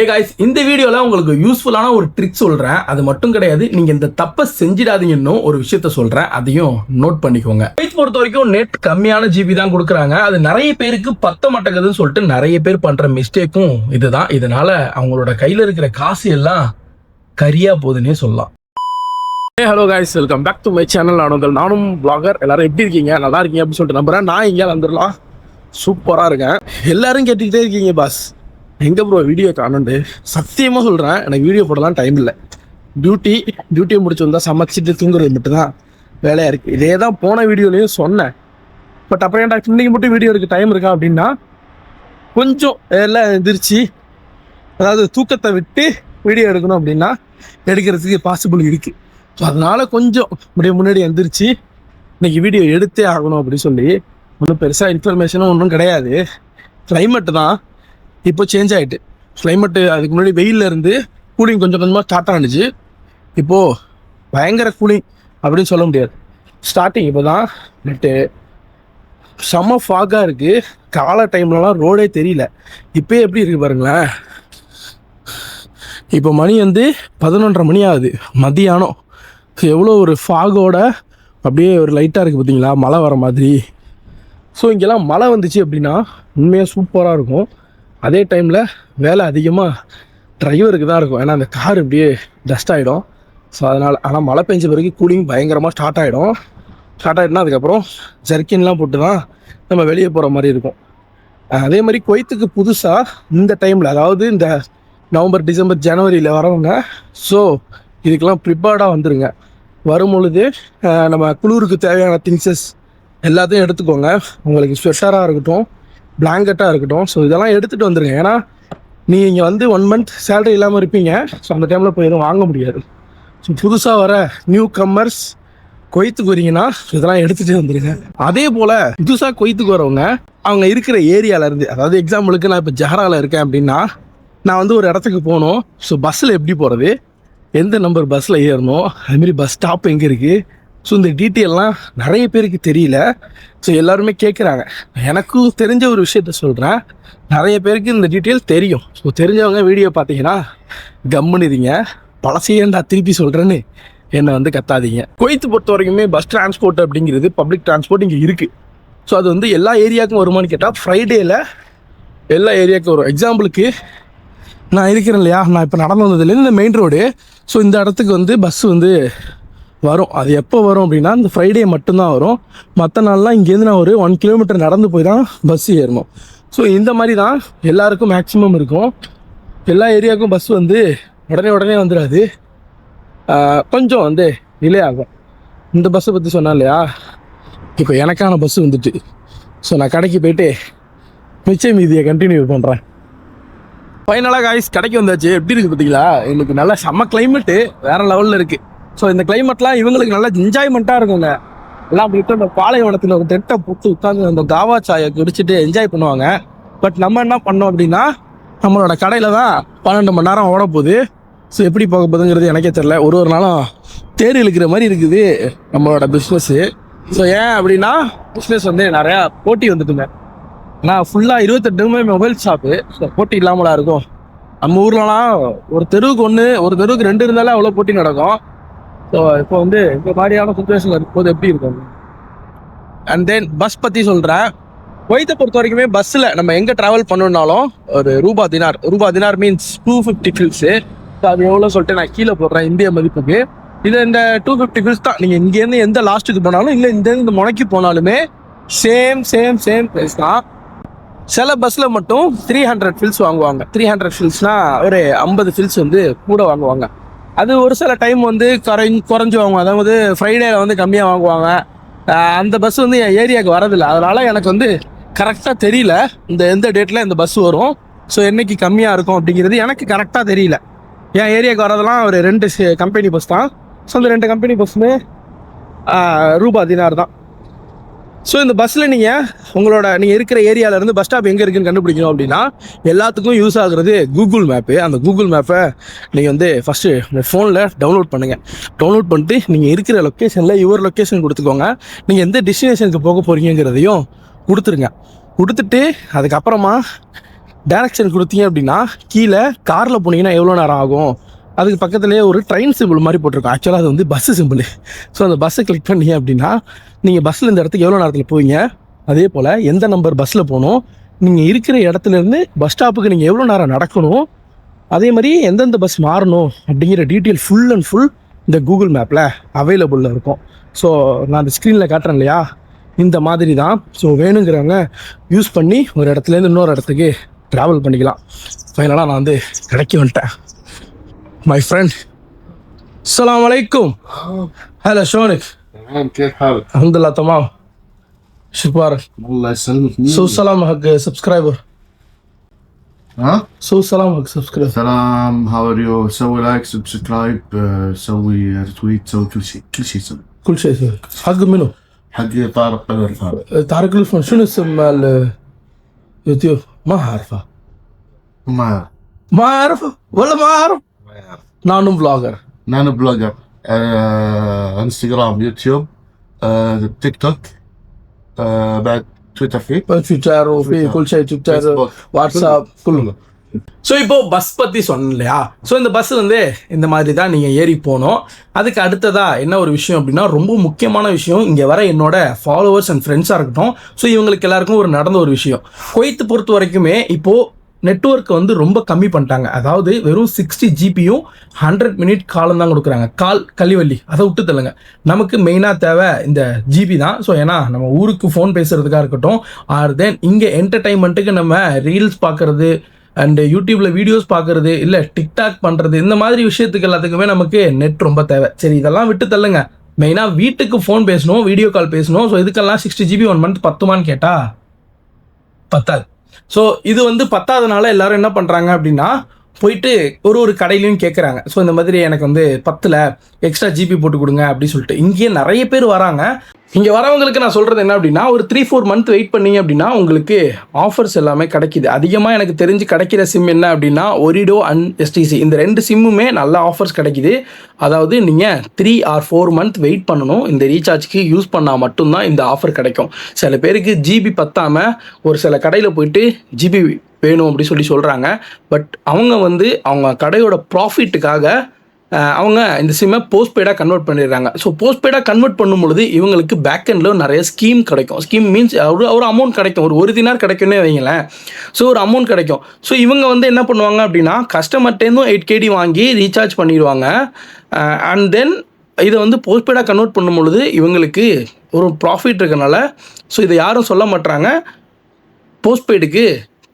Hey guys இந்த வீடியோவில் உங்களுக்கு யூஸ்ஃபுல்லான ஒரு ட்ரிக் சொல்கிறேன் அது மட்டும் கிடையாது நீங்கள் இந்த தப்பை செஞ்சிடாதீங்கன்னு ஒரு விஷயத்த சொல்கிறேன் அதையும் நோட் பண்ணிக்கோங்க. குவைத் பொறுத்த வரைக்கும் நெட் கம்மியான ஜிபி தான் கொடுக்குறாங்க. அது நிறைய பேருக்கு பத்த மாட்டேங்குதுன்னு சொல்லிட்டு நிறைய பேர் பண்ணுற மிஸ்டேக்கும் இதுதான். இதனால் அவங்களோட கையில் இருக்கிற காசு எல்லாம் கரியா போகுதுன்னே சொல்லலாம். Hello guys welcome back to my channel நானுங்கள் நானும் பிளாகர் எல்லாரும் எப்படி இருக்கீங்க? நல்லா இருக்கீங்க அப்படின்னு சொல்லிட்டு நம்புறேன். நான் இங்கே வந்துடலாம். சூப்பராக இருக்கேன். எல்லாரும் கேட்டுக்கிட்டே இருக்கீங்க பாஸ் எங்கே ப்ரோ வீடியோ காணுண்டு? சத்தியமாக சொல்கிறேன் எனக்கு வீடியோ போடலாம் டைம் இல்லை. டியூட்டி டியூட்டியை முடிச்சு வந்தால் சமைச்சிட்டு தூங்குறது மட்டும்தான் வேலையாக இருக்குது இதே தான் போன வீடியோலையும் சொன்னேன். பட் அப்புறம் ஏன்டா இன்னைக்கு மட்டும் வீடியோ இருக்குது டைம் இருக்கா அப்படின்னா கொஞ்சம் எல்லாம் எந்திரிச்சு அதாவது தூக்கத்தை விட்டு வீடியோ எடுக்கணும் அப்படின்னா எடுக்கிறதுக்கு பாசிபிள் இருக்குது ஸோ அதனால் கொஞ்சம் அப்படியே முன்னாடி எந்திரிச்சு இன்னைக்கு வீடியோ எடுத்தே ஆகணும் அப்படின்னு சொல்லி ஒன்றும் பெருசாக இன்ஃபர்மேஷனும் ஒன்றும் கிடையாது. கிளைமேட்டு தான். இப்போ சேஞ்ச் ஆகிட்டு கிளைமேட்டு அதுக்கு முன்னாடி வெயில்ல இருந்து கூலிங் கொஞ்சம் கொஞ்சமாக ஸ்டார்ட் ஆனிச்சு. இப்போது பயங்கர கூலிங் அப்படின்னு சொல்ல முடியாது. ஸ்டார்டிங் இப்போ தான் நெட்டு செம்ம ஃபாகாக இருக்குது காலை டைம்லலாம் ரோடே தெரியல. இப்போயே எப்படி இருக்குது பாருங்களேன். இப்போ மணி வந்து பதினொன்றரை மணி ஆகுது. மதியானம். எவ்வளோ ஒரு ஃபாகோட அப்படியே ஒரு லைட்டாக இருக்குது பார்த்தீங்களா? மழை வர மாதிரி. ஸோ இங்கெல்லாம் மழை வந்துச்சு அப்படின்னா உண்மையாக சூப்பராக இருக்கும். அதே டைமில் வேலை அதிகமாக டிரைவருக்கு தான் இருக்கும். ஏன்னா அந்த கார் இப்படியே டஸ்ட் ஆகிடும் ஸோ அதனால் ஆனால் மழை பெஞ்ச பிறகு கூலிங் பயங்கரமாக ஸ்டார்ட் ஆகிடும் ஸ்டார்ட் ஆகிட்டுனா அதுக்கப்புறம் ஜர்க்கின்லாம் போட்டு தான் நம்ம வெளியே போகிற மாதிரி இருக்கும். அதே மாதிரி குவைத்துக்கு புதுசாக இந்த டைமில் அதாவது இந்த நவம்பர் டிசம்பர் ஜனவரியில் வரவங்க ஸோ இதுக்கெல்லாம் ப்ரிப்பேர்டாக வந்துடுங்க வரும் பொழுது நம்ம குளிருக்கு தேவையான திங்ஸஸ் எல்லாத்தையும் எடுத்துக்கோங்க. உங்களுக்கு ஸ்வெட்டராக இருக்கட்டும் பிளாங்கெட்டாக இருக்கட்டும். ஸோ இதெல்லாம் எடுத்துகிட்டு வந்துருங்க. ஏன்னா நீங்கள் இங்கே வந்து ஒன் மந்த் சேலரி இல்லாமல் இருப்பீங்க. ஸோ அந்த டைமில் போய் எதுவும் வாங்க முடியாது. ஸோ புதுசாக வர நியூ கம்மர்ஸ் கொய்த்துக்கு வரீங்கன்னா இதெல்லாம் எடுத்துகிட்டே வந்துருங்க. அதே போல் புதுசாக கொய்த்துக்கு வரவங்க அவங்க இருக்கிற ஏரியாவிலேருந்து அதாவது எக்ஸாம்பிளுக்கு நான் இப்போ ஜஹராவில் இருக்கேன் அப்படின்னா நான் வந்து ஒரு இடத்துக்கு போகணும். ஸோ பஸ்ஸில் எப்படி போகிறது எந்த நம்பர் பஸ்ஸில் ஏறணும்? அதுமாரி பஸ் ஸ்டாப் எங்கே இருக்குது ஸோ இந்த டீட்டெயில்லாம் நிறைய பேருக்கு தெரியல. ஸோ எல்லாருமே கேட்குறாங்க எனக்கும் தெரிஞ்ச ஒரு விஷயத்த சொல்கிறேன் நிறைய பேருக்கு இந்த டீட்டெயில் தெரியும். ஸோ தெரிஞ்சவங்க வீடியோ பார்த்தீங்கன்னா கம்முனுதிங்க பழசையேண்டா திருப்பி சொல்கிறேன்னு என்னை வந்து கத்தாதீங்க. குவைத்து பொறுத்த வரைக்குமே பஸ் டிரான்ஸ்போர்ட் அப்படிங்கிறது பப்ளிக் டிரான்ஸ்போர்ட் இங்கே இருக்குது ஸோ அது வந்து எல்லா ஏரியாவுக்கும் வருமானு கேட்டால் ஃப்ரைடேயில் எல்லா ஏரியாவுக்கும் வரும். எக்ஸாம்பிளுக்கு நான் இருக்கிறேன் இல்லையா? நான் இப்போ நடந்து வந்ததுலேருந்து இந்த மெயின் ரோடு ஸோ இந்த இடத்துக்கு வந்து பஸ் வந்து வரும். அது எப்போ வரும் அப்படின்னா இந்த ஃப்ரைடே மட்டும்தான் வரும். மற்ற நாள்லாம் இங்கேருந்து நான் ஒரு ஒன் கிலோமீட்டர் நடந்து போய் தான் பஸ் ஏறணும். ஸோ இந்த மாதிரி தான் எல்லாருக்கும் மேக்ஸிமம் இருக்கும். எல்லா ஏரியாவுக்கும் பஸ் வந்து உடனே உடனே வந்துடாது கொஞ்சம் வந்து டிலே ஆகும். இந்த பஸ்ஸை பற்றி சொன்னா இல்லையா? இப்போ எனக்கான பஸ் வந்துட்டு. ஸோ நான் கடைக்கு போயிட்டு மிச்சம் மீதியை கண்டினியூ பண்ணுறேன் ஃபைனலாக காய்ஸ் கடைக்கு வந்தாச்சு. எப்படி இருக்குது பார்த்தீங்களா? எனக்கு நல்லா செம்ம கிளைமேட்டு வேறு லெவலில் இருக்குது ஸோ இந்த கிளைமேட்லாம் இவங்களுக்கு நல்லா என்ஜாய்மெண்ட்டாக இருக்குங்க. எல்லாம் போயிட்டு அந்த பாலைவனத்தில் ஒரு டெட்டை போட்டு உட்காந்து அந்த காவா சாயை குடிச்சிட்டு என்ஜாய் பண்ணுவாங்க. பட் நம்ம என்ன பண்ணோம் அப்படின்னா நம்மளோட கடையில் தான் பன்னெண்டு மணி நேரம் ஓட போகுது. ஸோ எப்படி போக போகுதுங்கிறது எனக்கே தெரில ஒரு ஒரு நாளும் தேர் இழுக்கிற மாதிரி இருக்குது நம்மளோட பிஸ்னஸ்ஸு ஸோ ஏன் அப்படின்னா பிஸ்னஸ் வந்து நிறையா போட்டி வந்துட்டுங்க. நான் ஃபுல்லாக இருபத்தெட்டுமே மொபைல் ஷாப்பு ஸோ போட்டி இல்லாமலா இருக்கும். நம்ம ஊர்லலாம் ஒரு தெருவுக்கு ஒன்று ஒரு தெருவுக்கு ரெண்டு இருந்தாலே அவ்வளோ போட்டி நடக்கும். ஸோ இப்போ வந்து இந்த மாதிரியான சுச்சுவேஷன் இருக்கும்போது எப்படி இருக்கும்? அண்ட் தென் பஸ் பற்றி சொல்கிறேன் குவைத்தை பொறுத்த வரைக்குமே பஸ்ஸில் நம்ம எங்கே ட்ராவல் பண்ணணுன்னாலும் ஒரு ரூபா தினார். ரூபா தினார் means two fifty fils so அது எவ்வளோ சொல்லிட்டு நான் கீழே போடுறேன் இந்திய மதிப்புக்கு. இது இந்த டூ ஃபிஃப்டி ஃபில்ஸ் தான். நீங்கள் இங்கேருந்து எந்த லாஸ்ட்டுக்கு போனாலும் இல்லை இந்த இந்த முனைக்கு போனாலுமே சேம் சேம் சேம் ப்ரைஸ் தான். சில பஸ்ஸில் மட்டும் த்ரீ ஹண்ட்ரட் ஃபில்ஸ் வாங்குவாங்க. த்ரீ ஹண்ட்ரட் ஃபில்ஸ்னால் ஒரு ஐம்பது ஃபில்ஸ் வந்து கூட வாங்குவாங்க. அது ஒரு சில டைம் வந்து குறை குறைஞ்சு அதாவது ஃப்ரைடேல வந்து கம்மியாக வாங்குவாங்க. அந்த பஸ் வந்து என் ஏரியாவுக்கு வரதில்லை. அதனால் எனக்கு வந்து கரெக்டாக தெரியல. இந்த எந்த டேட்டில் இந்த பஸ் வரும். ஸோ என்னைக்கு கம்மியாக இருக்கும் அப்படிங்கிறது எனக்கு கரெக்டாக தெரியல. என் ஏரியாவுக்கு வரதெல்லாம் ஒரு ரெண்டு கம்பெனி பஸ் தான். ஸோ அந்த ரெண்டு கம்பெனி பஸ்ஸுமே ரூபா தினார் தான். ஸோ இந்த பஸ்ஸில் நீங்கள் உங்களோட நீங்கள் இருக்கிற ஏரியாவிலேருந்து பஸ் ஸ்டாப் எங்கே இருக்குன்னு கண்டுபிடிக்கணும் அப்படின்னா எல்லாத்துக்கும் யூஸ் ஆகுறது கூகுள் மேப்பு அந்த கூகுள் மேப்பை நீங்கள் வந்து ஃபஸ்ட்டு உங்கள் ஃபோனில் டவுன்லோட் பண்ணுங்கள் டவுன்லோட் பண்ணிட்டு நீங்கள் இருக்கிற லொக்கேஷனில் யுவர் லொக்கேஷன் கொடுத்துக்கோங்க. நீங்கள் எந்த டெஸ்டினேஷனுக்கு போக போகிறீங்கிறதையும் கொடுத்துருங்க. கொடுத்துட்டு அதுக்கப்புறமா டேரக்ஷன் கொடுத்தீங்க அப்படின்னா கீழே காரில் போனீங்கன்னா எவ்வளோ நேரம் ஆகும்? அதுக்கு பக்கத்துலேயே ஒரு ட்ரெயின் சிம்பிள் மாதிரி போட்டிருக்கோம். ஆக்சுவலாக அது வந்து பஸ்ஸு சிம்பிள் ஸோ அந்த பஸ்ஸை கிளிக் பண்ணீங்க அப்படின்னா நீங்கள் பஸ்ஸில் இந்த இடத்துக்கு எவ்வளோ நேரத்தில் போவீங்க? அதே போல் எந்த நம்பர் பஸ்ஸில் போகணும்? நீங்கள் இருக்கிற இடத்துலேருந்து பஸ் ஸ்டாப்புக்கு நீங்கள் எவ்வளோ நேரம் நடக்கணும்? அதே மாதிரி எந்தெந்த பஸ் மாறணும்? அப்படிங்கிற டீட்டெயில் ஃபுல் அண்ட் ஃபுல் இந்த கூகுள் மேப்பில் அவைலபிளில் இருக்கும். ஸோ நான் அந்த ஸ்க்ரீனில் காட்டுறேன் இல்லையா? இந்த மாதிரி தான். ஸோ வேணுங்கிறவங்க யூஸ் பண்ணி ஒரு இடத்துலேருந்து இன்னொரு இடத்துக்கு ட்ராவல் பண்ணிக்கலாம். ஃபைனலாக நான் வந்து கிடைக்க வந்துட்டேன். ماي فريند السلام عليكم. هلا شلونك؟ تمام كيف حالك؟ الحمد لله تمام. شو أخبارك؟ الله يسلمك سو سلام حق سبسكرايبر. ها؟ سو سلام حق سبسكرايبر. سلام هاو ار يو سوي لايك آه، سبسكرايب سوي ريتويت سوي كل شيء كل شيء سوي. كل شيء سوي. حق منو؟ حق طارق الفارق طارق الفن شنو اسم اليوتيوب؟ آه، ما أعرفه. ما أعرف. ما أعرفه؟ والله ما أعرف. نانو بلوجر نانو بلوجر آه، انستغرام يوتيوب آه، تيك توك آه، بعد تويتر فيه تويتر وفي كل شيء تويتر فيسبوك. واتساب كله ஸோ இப்போ பஸ் பற்றி சொன்னேன் இல்லையா ஸோ இந்த பஸ் வந்து இந்த மாதிரி தான் நீங்கள் ஏறி போகணும் அதுக்கு அடுத்ததா என்ன ஒரு விஷயம் அப்படின்னா ரொம்ப முக்கியமான விஷயம் இங்கே வர என்னோட ஃபாலோவர்ஸ் அண்ட் ஃப்ரெண்ட்ஸாக இருக்கட்டும் ஸோ இவங்களுக்கு எல்லாருக்கும் ஒரு நடந்த ஒரு விஷயம் குவைத்து பொறுத்த வரைக்குமே இப்போது நெட்ஒர்க் வந்து ரொம்ப கம்மி பண்ணிட்டாங்க. அதாவது வெறும் சிக்ஸ்டி ஜிபியும் ஹண்ட்ரட் மினிட் காலம் தான் கொடுக்குறாங்க. கால் கலிவல்லி அதை விட்டு தள்ளுங்க. நமக்கு மெயினாக தேவை இந்த ஜிபி தான். ஸோ ஏன்னா நம்ம ஊருக்கு ஃபோன் பேசுகிறதுக்காக இருக்கட்டும் ஆர் தென் இங்கே என்டர்டைன்மெண்ட்டுக்கு நம்ம ரீல்ஸ் பார்க்குறது அண்டு யூடியூப்பில் வீடியோஸ் பார்க்குறது இல்லை டிக்டாக் பண்ணுறது இந்த மாதிரி விஷயத்துக்கு எல்லாத்துக்குமே நமக்கு நெட் ரொம்ப தேவை. சரி இதெல்லாம் விட்டு தள்ளுங்க. மெயினாக வீட்டுக்கு ஃபோன் பேசணும் வீடியோ கால் பேசணும். ஸோ இதுக்கெல்லாம் சிக்ஸ்டி ஜிபி ஒன் மந்த் பத்துமான்னு கேட்டால் பத்தாது. ஸோ இது வந்து பத்தாதனால எல்லாரும் என்ன பண்ணுறாங்க அப்படின்னா போயிட்டு ஒரு ஒரு கடையிலையும் கேட்குறாங்க ஸோ இந்த மாதிரி எனக்கு வந்து பத்தில் எக்ஸ்ட்ரா ஜிபி போட்டு கொடுங்க அப்படின்னு சொல்லிட்டு. இங்கேயே நிறைய பேர் வராங்க. இங்கே வரவங்களுக்கு நான் சொல்கிறது என்ன அப்படின்னா ஒரு த்ரீ ஃபோர் மந்த் வெயிட் பண்ணீங்க அப்படின்னா உங்களுக்கு ஆஃபர்ஸ் எல்லாமே கிடைக்குது. அதிகமாக எனக்கு தெரிஞ்சு கிடைக்கிற சிம் என்ன அப்படின்னா ஒரிடோ அண்ட் எஸ்டிசி இந்த ரெண்டு சிம்முமே நல்ல ஆஃபர்ஸ் கிடைக்குது. அதாவது நீங்கள் three or four month wait பண்ணணும். இந்த ரீசார்ஜ்க்கு யூஸ் பண்ணால் மட்டும்தான் இந்த ஆஃபர் கிடைக்கும். சில பேருக்கு ஜிபி பத்தாமல் ஒரு சில கடையில் போயிட்டு ஜிபி வேணும் அப்படி சொல்லி சொல்கிறாங்க பட் அவங்க வந்து அவங்க கடையோட ப்ராஃபிட்டுக்காக அவங்க இந்த சிம்மை போஸ்ட்பெய்டாக கன்வெர்ட் பண்ணிடுறாங்க. ஸோ போஸ்ட்பெய்டாக கன்வெர்ட் பண்ணும் பொழுது இவங்களுக்கு பேக்கெண்டில் நிறைய ஸ்கீம் கிடைக்கும். ஸ்கீம் மீன்ஸ் ஒரு ஒரு அமௌண்ட் கிடைக்கும். ஒரு ஒரு தினார் கிடைக்கும்னே வைங்களேன் ஸோ ஒரு அமௌண்ட் கிடைக்கும். ஸோ இவங்க வந்து என்ன பண்ணுவாங்க அப்படின்னா கஸ்டமர்ட்டேருந்தும் எயிட் கேடி வாங்கி ரீசார்ஜ் பண்ணிடுவாங்க. அண்ட் தென் இதை வந்து போஸ்ட்பெய்டாக கன்வெர்ட் பண்ணும் பொழுது இவங்களுக்கு ஒரு ப்ராஃபிட் இருக்கனால ஸோ இதை யாரும் சொல்ல மாட்டாங்க போஸ்ட்பெய்டுக்கு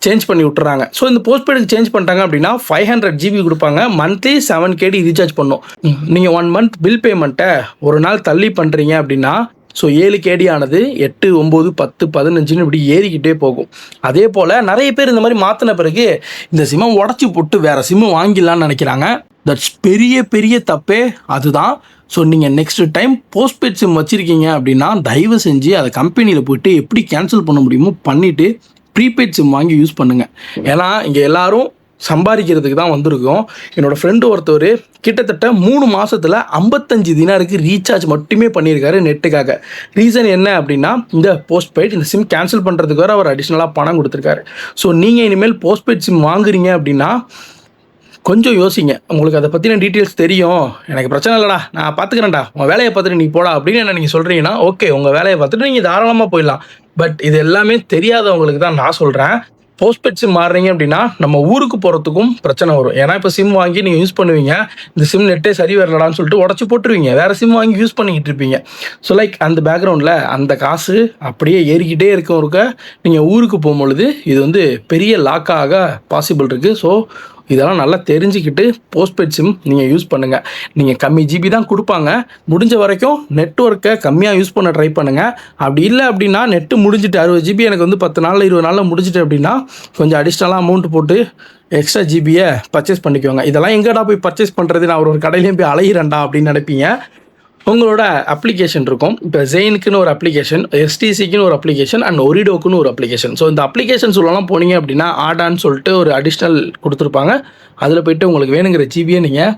சேஞ்ச் பண்ணி விட்டுறாங்க. ஸோ இந்த போஸ்ட்பெய்டுக்கு சேஞ்ச் பண்ணிட்டாங்க அப்படின்னா ஃபைவ் ஹண்ட்ரட் ஜிபி கொடுப்பாங்க. மந்த்லி செவன் கேடி ரீசார்ஜ் பண்ணும். நீங்கள் ஒன் மந்த் பில் பேமெண்ட்டை ஒரு நாள் தள்ளி பண்ணுறீங்க அப்படின்னா ஸோ ஏழு கேடி ஆனது எட்டு ஒம்பது பத்து பதினஞ்சுன்னு இப்படி ஏறிக்கிட்டே போகும். அதே போல் நிறைய பேர் இந்த மாதிரி மாற்றின பிறகு இந்த சிம்மை உடச்சி போட்டு வேறு சிம்மு வாங்கிடலாம்னு நினைக்கிறாங்க. தட்ஸ் பெரிய பெரிய தப்பே அதுதான். ஸோ நீங்கள் நெக்ஸ்ட் டைம் போஸ்ட்பெய்ட் சிம் வச்சுருக்கீங்க அப்படின்னா தயவு செஞ்சு அதை கம்பெனியில் போயிட்டு எப்படி கேன்சல் பண்ண முடியுமோ பண்ணிவிட்டு ப்ரீபெய்ட் சிம் வாங்கி யூஸ் பண்ணுங்கள் ஏன்னா இங்கே எல்லாரும் சம்பாதிக்கிறதுக்கு தான் வந்திருக்கோம். என்னோடய ஃப்ரெண்டு ஒருத்தர் கிட்டத்தட்ட மூணு மாதத்தில் ஐம்பத்தஞ்சு தினாருக்கு ரீசார்ஜ் மட்டுமே பண்ணியிருக்காரு நெட்டுக்காக ரீசன் என்ன அப்படின்னா இந்த போஸ்ட்பெய்ட் இந்த சிம் கேன்சல் பண்ணுறதுக்கு வேறு அவர் அடிஷ்னலாக பணம் கொடுத்துருக்காரு. ஸோ நீங்கள் இனிமேல் போஸ்ட்பெய்ட் சிம் வாங்குறீங்க அப்படின்னா கொஞ்சம் யோசிங்க. உங்களுக்கு அதை பற்றின டீட்டெயில்ஸ் தெரியும். எனக்கு பிரச்சனை இல்லைடா நான் பார்த்துக்கிறேன்டா உங்கள் வேலையை பார்த்துட்டு நீ போடா அப்படின்னு என்ன நீங்கள் சொல்கிறீங்கன்னா ஓகே உங்கள் வேலையை பார்த்துட்டு நீங்கள் தாராளமாக போயிடலாம். பட் இது எல்லாமே தெரியாதவங்களுக்கு தான் நான் சொல்கிறேன் போஸ்ட்பெய்ட் சிம் மாறுறீங்க அப்படின்னா நம்ம ஊருக்கு போகிறதுக்கும் பிரச்சனை வரும். ஏன்னா இப்போ சிம் வாங்கி நீங்கள் யூஸ் பண்ணுவீங்க. இந்த சிம் நெட்டே சரி வரலடான்னு சொல்லிட்டு உடச்சி போட்டுருவீங்க. வேறு சிம் வாங்கி யூஸ் பண்ணிக்கிட்டு இருப்பீங்க. ஸோ லைக் அந்த பேக்ரவுண்டில் அந்த காசு அப்படியே ஏறிக்கிட்டே இருக்கும் இருக்க நீங்கள் ஊருக்கு போகும்பொழுது இது வந்து பெரிய லாக்காக பாசிபிள் இருக்குது ஸோ இதெல்லாம் நல்லா தெரிஞ்சுக்கிட்டு போஸ்ட்பெய்ட் சிம் நீங்கள் யூஸ் பண்ணுங்கள் நீங்கள் கம்மி ஜிபி தான் கொடுப்பாங்க. முடிஞ்ச வரைக்கும் நெட்ஒர்க்கை கம்மியாக யூஸ் பண்ண ட்ரை பண்ணுங்கள் அப்படி இல்லை அப்படின்னா நெட்டு முடிஞ்சிட்டு அறுபது ஜிபி எனக்கு வந்து பத்து நாளில் இருபது நாளில் முடிஞ்சிட்டு அப்படின்னா கொஞ்சம் அடிஷ்னலாக அமௌண்ட் போட்டு எக்ஸ்ட்ரா ஜிபியை பர்ச்சேஸ் பண்ணிக்கோங்க. இதெல்லாம் எங்கடா போய் பர்ச்சேஸ் பண்ணுறது நான் ஒரு ஒரு கடையிலையும் போய் அலையிறேன்டா அப்படின்னு நினைப்பீங்க. உங்களோட அப்ளிகேஷன் இருக்கும். இப்போ ஜெயினுக்குன்னு ஒரு அப்ளிகேஷன் எஸ்டிசிக்குன்னு ஒரு அப்ளிகேஷன் அண்ட் ஒரிடோக்குன்னு ஒரு அப்ளிகேஷன் ஸோ இந்த அப்ளிகேஷன் சொல்லலாம் போனீங்க அப்படின்னா ஆடான்னு சொல்லிட்டு ஒரு அடிஷ்னல் கொடுத்துருப்பாங்க. அதில் போயிட்டு உங்களுக்கு வேணுங்கிற ஜிபியை நீங்கள்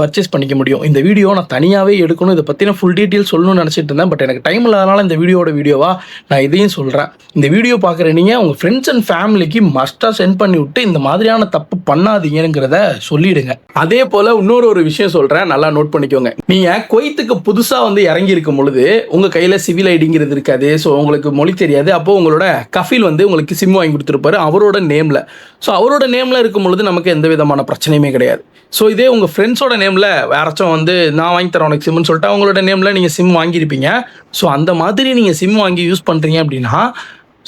பர்ச்சேஸ் பண்ணிக்க முடியும். இந்த வீடியோ நான் தனியாகவே எடுக்கணும். இதை பற்றின ஃபுல் டீட்டெயில் சொல்லணும்னு நினச்சிட்டு இருந்தேன். பட் எனக்கு டைம் இல்லாதனால இந்த வீடியோட வீடியோவா நான் இதையும் சொல்கிறேன் இந்த வீடியோ பார்க்குற நீங்கள் உங்கள் ஃப்ரெண்ட்ஸ் அண்ட் ஃபேமிலிக்கு மஸ்ட்டாக சென்ட் பண்ணி விட்டு இந்த மாதிரியான தப்பு பண்ணாதீங்கிறத சொல்லிடுங்க. அதே போல் இன்னொரு ஒரு விஷயம் சொல்கிறேன் நல்லா நோட் பண்ணிக்கோங்க. நீங்கள் கொய்த்துக்கு புதுசாக வந்து இறங்கி இருக்கும் பொழுது உங்கள் கையில் சிவில் ஐடிங்கிறது இருக்காது. ஸோ உங்களுக்கு மொழி தெரியாது. அப்போ உங்களோட கஃபில் வந்து உங்களுக்கு சிம் வாங்கி கொடுத்துருப்பாரு. அவரோட நேமில் ஸோ அவரோட நேமில் இருக்கும் பொழுது நமக்கு எந்த விதமான பிரச்சனையுமே கிடையாது. ஸோ இதே உங்கள் ஃப்ரெண்ட்ஸோட நேமில் வேறாச்சும் வந்து நான் வாங்கி தரேன் உனக்கு சிம்னு சொல்லிட்டு அவங்களோட நேமில் நீங்கள் சிம் வாங்கியிருப்பீங்க. ஸோ அந்த மாதிரி நீங்கள் சிம் வாங்கி யூஸ் பண்ணுறீங்க அப்படின்னா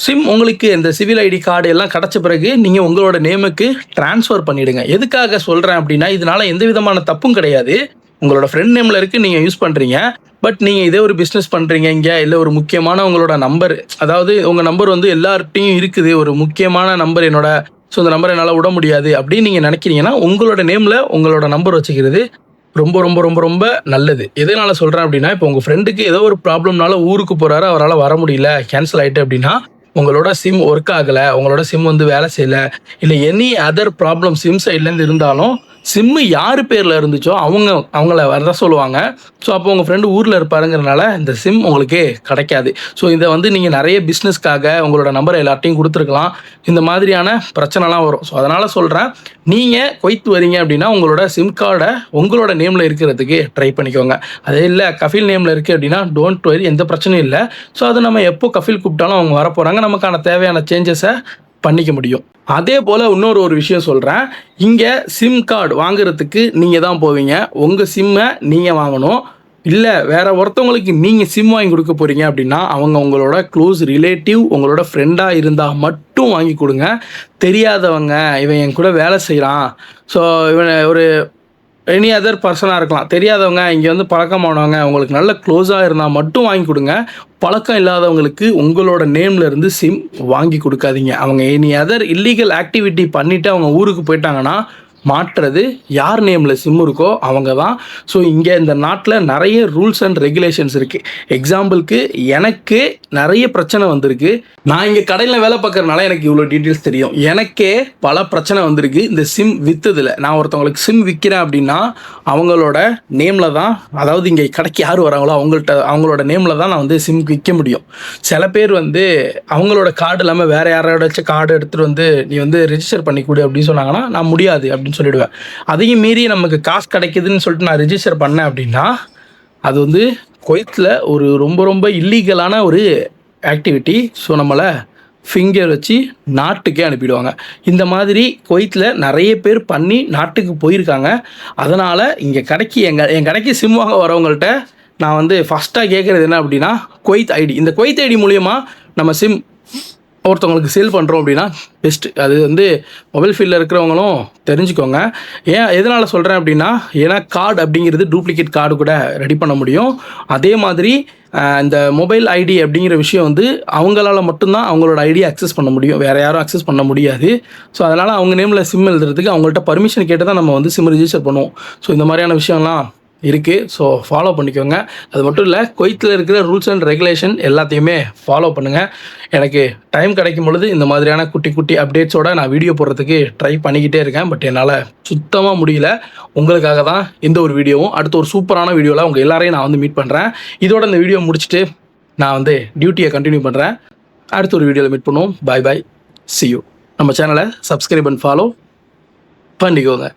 சிம் உங்களுக்கு இந்த சிவில் ஐடி கார்டு எல்லாம் கிடச்ச பிறகு நீங்கள் உங்களோட நேமுக்கு ட்ரான்ஸ்ஃபர் பண்ணிவிடுங்க எதுக்காக சொல்கிறேன் அப்படின்னா இதனால எந்த விதமான தப்பும் கிடையாது. உங்களோட ஃப்ரெண்ட் நேமில் இருக்குது நீங்கள் யூஸ் பண்ணுறீங்க பட் நீங்கள் இதே ஒரு பிஸ்னஸ் பண்ணுறீங்க இங்கே இல்லை ஒரு முக்கியமான உங்களோட நம்பர் அதாவது உங்கள் நம்பர் வந்து எல்லார்ட்டையும் இருக்குது. ஒரு முக்கியமான நம்பர் என்னோட ஸோ இந்த நம்பரை என்னால் விட முடியாது அப்படின்னு நீங்கள் நினைக்கிறீங்கன்னா உங்களோட நேமில் உங்களோட நம்பர் வச்சுக்கிறது ரொம்ப ரொம்ப ரொம்ப ரொம்ப நல்லது. எதனால சொல்கிறேன் அப்படின்னா இப்போ உங்கள் ஃப்ரெண்டுக்கு ஏதோ ஒரு ப்ராப்ளம்னால ஊருக்கு போகிறாரு அவரால் வர முடியல கேன்சல் ஆகிட்டு அப்படின்னா உங்களோட சிம் ஒர்க் ஆகலை உங்களோட சிம் வந்து வேலை செய்யலை இல்லை எனி அதர் ப்ராப்ளம் சிம் சைட்லேருந்து இருந்தாலும் சிம்மு யார் பேரில் இருந்துச்சோ அவங்க அவங்கள வரதான் சொல்லுவாங்க. ஸோ அப்போ உங்கள் ஃப்ரெண்டு ஊரில் இருப்பாருங்கிறனால இந்த சிம் உங்களுக்கு கிடைக்காது. ஸோ இதை வந்து நீங்கள் நிறைய பிஸ்னஸ்க்காக உங்களோட நம்பரை எல்லார்ட்டையும் கொடுத்துருக்கலாம். இந்த மாதிரியான பிரச்சனைலாம் வரும். ஸோ அதனால் சொல்கிறேன் நீங்கள் கொய்த்து வரீங்க அப்படின்னா உங்களோட சிம் கார்டை உங்களோட நேமில் இருக்கிறதுக்கு ட்ரை பண்ணிக்கோங்க. அதே இல்லை கஃபில் நேமில் இருக்குது அப்படின்னா டோன்ட் வரி எந்த பிரச்சனையும் இல்லை. ஸோ அது நம்ம எப்போ கஃபில் கூப்பிட்டாலும் அவங்க வரப்போகிறாங்க நமக்கான தேவையான சேஞ்சஸை பண்ணிக்க முடியும். அதே போல் இன்னொரு ஒரு விஷயம் சொல்கிறேன் இங்கே சிம் கார்டு வாங்குறதுக்கு நீங்கள் தான் போவீங்க. உங்கள் சிம்மை நீங்கள் வாங்கணும். இல்லை வேற ஒருத்தவங்களுக்கு நீங்கள் சிம் வாங்கி கொடுக்க போகிறீங்க அப்படின்னா அவங்க உங்களோட க்ளோஸ் ரிலேட்டிவ் உங்களோட ஃப்ரெண்டாக இருந்தால் மட்டும் வாங்கி கொடுங்க. தெரியாதவங்க இவன் என் கூட வேலை செய்கிறான் ஸோ இவன் ஒரு எனி அதர் பர்சனாக இருக்கலாம். தெரியாதவங்க இங்கே வந்து பழக்கமானவங்க அவங்களுக்கு நல்ல க்ளோஸாக இருந்தால் மட்டும் வாங்கி கொடுங்க. பழக்கம் இல்லாதவங்களுக்கு உங்களோட நேம்லேருந்து சிம் வாங்கி கொடுக்காதீங்க. அவங்க எனி அதர் இல்லீகல் ஆக்டிவிட்டி பண்ணிவிட்டு அவங்க ஊருக்கு போயிட்டாங்கன்னா மாற்றுறது யார் நேமில் சிம் இருக்கோ அவங்க தான் ஸோ இங்கே இந்த நாட்டில் நிறைய ரூல்ஸ் அண்ட் ரெகுலேஷன்ஸ் இருக்குது எக்ஸாம்பிளுக்கு எனக்கு நிறைய பிரச்சனை வந்திருக்கு. நான் இங்கே கடையில் வேலை பார்க்கறனால எனக்கு இவ்வளோ டீட்டெயில்ஸ் தெரியும். எனக்கே பல பிரச்சனை வந்திருக்கு. இந்த சிம் விற்றதில் நான் ஒருத்தவங்களுக்கு சிம் விற்கிறேன் அப்படின்னா அவங்களோட நேமில் தான் அதாவது இங்கே கடைக்கு யார் வராங்களோ அவங்கள்ட்ட அவங்களோட நேமில் தான் நான் வந்து சிம் விற்க முடியும். சில பேர் வந்து அவங்களோட கார்டு இல்லாமல் வேறு யாரோடாச்சும் கார்டு எடுத்துகிட்டு வந்து நீ வந்து ரிஜிஸ்டர் பண்ணி கொடு அப்படின்னு சொன்னாங்கன்னா நான் முடியாது அப்படின்னு சொல்லிடுவேன். அதையும் மீறி நமக்கு காசு கிடைக்குதுன்னு சொல்லிட்டு நான் ரிஜிஸ்டர் பண்ணேன் அப்படின்னா அது வந்து கொய்த்தில் ஒரு ரொம்ப ரொம்ப இல்லீகலான ஒரு ஆக்டிவிட்டி ஸோ நம்மளை ஃபிங்கர் வச்சு நாட்டுக்கே அனுப்பிடுவாங்க. இந்த மாதிரி குவைத்தில் நிறைய பேர் பண்ணி நாட்டுக்கு போயிருக்காங்க. அதனால் இங்கே கடைக்கு எங்கள் என் கடைக்கு சிம் வாங்க வரவங்கள்ட்ட நான் வந்து ஃபஸ்ட்டாக கேட்குறது என்ன அப்படின்னா குவைத் ஐடி. இந்த குவைத் ஐடி மூலயமா நம்ம சிம் ஒருத்தவங்களுக்கு சேல் பண்ணுறோம் அப்படின்னா பெஸ்ட்டு அது வந்து மொபைல் ஃபீல்டில் இருக்கிறவங்களும் தெரிஞ்சுக்கோங்க. ஏன் எதனால் சொல்கிறேன் அப்படின்னா ஏன்னா கார்டு அப்படிங்கிறது டூப்ளிகேட் கார்டு கூட ரெடி பண்ண முடியும். அதே மாதிரி இந்த மொபைல் ஐடி அப்படிங்கிற விஷயம் வந்து அவங்களால மட்டும்தான் அவங்களோட ஐடியை அக்சஸ் பண்ண முடியும். வேறு யாரும் அக்சஸ் பண்ண முடியாது. ஸோ அதனால் அவங்க நேமில் சிம் எழுதுறதுக்கு அவங்கள்ட்ட பர்மிஷன் கேட்டு தான் நம்ம வந்து சிம் ரிஜிஸ்டர் பண்ணுவோம். ஸோ இந்த மாதிரியான விஷயம்லாம் இருக்குது ஸோ ஃபாலோ பண்ணிக்கோங்க. அது மட்டும் இல்லை கொய்த்தில் இருக்கிற ரூல்ஸ் அண்ட் ரெகுலேஷன் எல்லாத்தையுமே ஃபாலோ பண்ணுங்கள் எனக்கு டைம் கிடைக்கும் பொழுது இந்த மாதிரியான குட்டி குட்டி அப்டேட்ஸோட நான் வீடியோ போடுறதுக்கு ட்ரை பண்ணிக்கிட்டே இருக்கேன். பட் என்னால் சுத்தமாக முடியல. உங்களுக்காக தான் இந்த ஒரு வீடியோவும் அடுத்த ஒரு சூப்பரான வீடியோவில் உங்கள் எல்லாரையும் நான் வந்து மீட் பண்ணுறேன் இதோட இந்த வீடியோ முடிச்சுட்டு நான் வந்து டியூட்டியை கண்டினியூ பண்ணுறேன் அடுத்த ஒரு வீடியோவில் மீட் பண்ணுவோம். பாய் பாய் சியூ நம்ம சேனலை சப்ஸ்கிரைப் அண்ட் ஃபாலோ பண்ணிக்கோங்க.